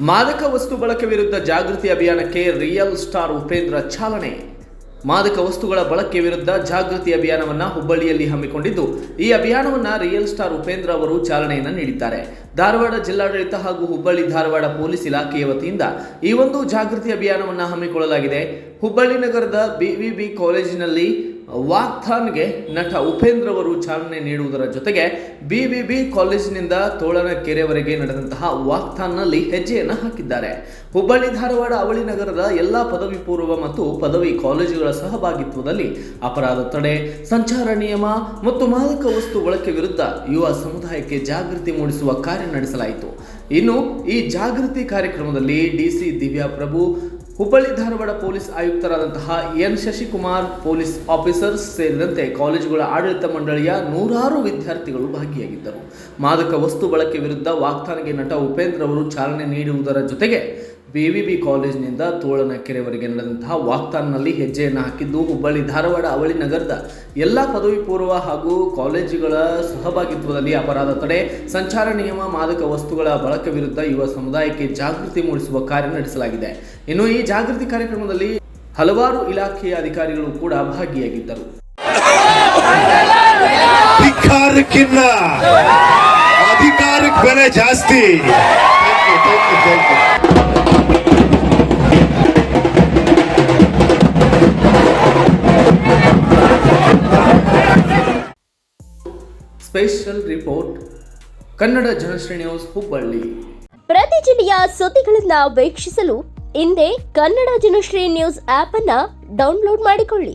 ಮಾದಕ ವಸ್ತು ಬಳಕೆ ವಿರುದ್ಧ ಜಾಗೃತಿ ಅಭಿಯಾನಕ್ಕೆ ರಿಯಲ್ ಸ್ಟಾರ್ ಉಪೇಂದ್ರ ಚಾಲನೆ. ಮಾದಕ ವಸ್ತುಗಳ ಬಳಕೆ ವಿರುದ್ಧ ಜಾಗೃತಿ ಅಭಿಯಾನವನ್ನ ಹುಬ್ಬಳ್ಳಿಯಲ್ಲಿ ಹಮ್ಮಿಕೊಂಡಿದ್ದು, ಈ ಅಭಿಯಾನವನ್ನ ರಿಯಲ್ ಸ್ಟಾರ್ ಉಪೇಂದ್ರ ಅವರು ಚಾಲನೆಯನ್ನು ನೀಡಿದ್ದಾರೆ. ಧಾರವಾಡ ಜಿಲ್ಲಾಡಳಿತ ಹಾಗೂ ಹುಬ್ಬಳ್ಳಿ ಧಾರವಾಡ ಪೊಲೀಸ್ ಇಲಾಖೆಯ ವತಿಯಿಂದ ಈ ಒಂದು ಜಾಗೃತಿ ಅಭಿಯಾನವನ್ನ ಹಮ್ಮಿಕೊಳ್ಳಲಾಗಿದೆ. ಹುಬ್ಬಳ್ಳಿ ನಗರದ ಬಿವಿಬಿ ಕಾಲೇಜಿನಲ್ಲಿ ವಾಕ್ಥಾನ್ಗೆ ನಟ ಉಪೇಂದ್ರ ಅವರು ಚಾಲನೆ ನೀಡುವುದರ ಜೊತೆಗೆ ಬಿಬಿಬಿ ಕಾಲೇಜಿನಿಂದ ತೋಳನಕೆರೆವರೆಗೆ ನಡೆದಂತಹ ವಾಕ್ಥಾನ್ನಲ್ಲಿ ಹೆಜ್ಜೆಯನ್ನು ಹಾಕಿದ್ದಾರೆ. ಹುಬ್ಬಳ್ಳಿ ಧಾರವಾಡ ಅವಳಿ ನಗರದ ಎಲ್ಲ ಪದವಿ ಪೂರ್ವ ಮತ್ತು ಪದವಿ ಕಾಲೇಜುಗಳ ಸಹಭಾಗಿತ್ವದಲ್ಲಿ ಅಪರಾಧ ತಡೆ, ಸಂಚಾರ ನಿಯಮ ಮತ್ತು ಮಾದಕ ವಸ್ತು ಬಳಕೆ ವಿರುದ್ಧ ಯುವ ಸಮುದಾಯಕ್ಕೆ ಜಾಗೃತಿ ಮೂಡಿಸುವ ಕಾರ್ಯ ನಡೆಸಲಾಯಿತು. ಇನ್ನು ಈ ಜಾಗೃತಿ ಕಾರ್ಯಕ್ರಮದಲ್ಲಿ ಡಿಸಿ ದಿವ್ಯಾ ಪ್ರಭು ಹುಬ್ಬಳ್ಳಿ ಧಾರವಾಡ ಪೊಲೀಸ್ ಆಯುಕ್ತರಾದಂತಹ ಎನ್ ಶಶಿಕುಮಾರ್ ಪೊಲೀಸ್ ಆಫೀಸರ್ಸ್ ಸೇರಿದಂತೆ ಕಾಲೇಜುಗಳ ಆಡಳಿತ ಮಂಡಳಿಯ ನೂರಾರು ವಿದ್ಯಾರ್ಥಿಗಳು ಭಾಗಿಯಾಗಿದ್ದರು. ಮಾದಕ ವಸ್ತು ಬಳಕೆ ವಿರುದ್ಧ ವಾಗ್ದಾನಿಗೆ ನಟ ಉಪೇಂದ್ರ ಅವರು ಚಾಲನೆ ನೀಡುವುದರ ಜೊತೆಗೆ ಬಿವಿಬಿ ಕಾಲೇಜಿನಿಂದ ತೋಳನಕೆರೆವರೆಗೆ ನಡೆದಂತಹ ವಾಕ್ತಾನ್ನಲ್ಲಿ ಹೆಜ್ಜೆಯನ್ನು ಹಾಕಿದ್ದು ಹುಬ್ಬಳ್ಳಿ ಧಾರವಾಡ ಅವಳಿ ನಗರದ ಎಲ್ಲ ಪದವಿ ಪೂರ್ವ ಹಾಗೂ ಕಾಲೇಜುಗಳ ಸಹಭಾಗಿತ್ವದಲ್ಲಿ ಅಪರಾಧ ತಡೆ, ಸಂಚಾರ ನಿಯಮ, ಮಾದಕ ವಸ್ತುಗಳ ಬಳಕೆ ವಿರುದ್ಧ ಯುವ ಸಮುದಾಯಕ್ಕೆ ಜಾಗೃತಿ ಮೂಡಿಸುವ ಕಾರ್ಯ ನಡೆಸಲಾಗಿದೆ. ಇನ್ನು ಈ ಜಾಗೃತಿ ಕಾರ್ಯಕ್ರಮದಲ್ಲಿ ಹಲವಾರು ಇಲಾಖೆಯ ಅಧಿಕಾರಿಗಳು ಕೂಡ ಭಾಗಿಯಾಗಿದ್ದರು. ಅಧಿಕಾರಕ್ಕೆ ಬೆಲೆ ಜಾಸ್ತಿ. Special report, Kannada Janashree news, Hubballi. ಪ್ರತಿ ಜಿಲ್ಲೆಯ ಸುದ್ದಿಗಳನ್ನ ವೀಕ್ಷಿಸಲು ಹಿಂದೆ ಕನ್ನಡ ಜನಶ್ರೀ ನ್ಯೂಸ್ ಆಪ್ ಅನ್ನ ಡೌನ್ಲೋಡ್ ಮಾಡಿಕೊಳ್ಳಿ.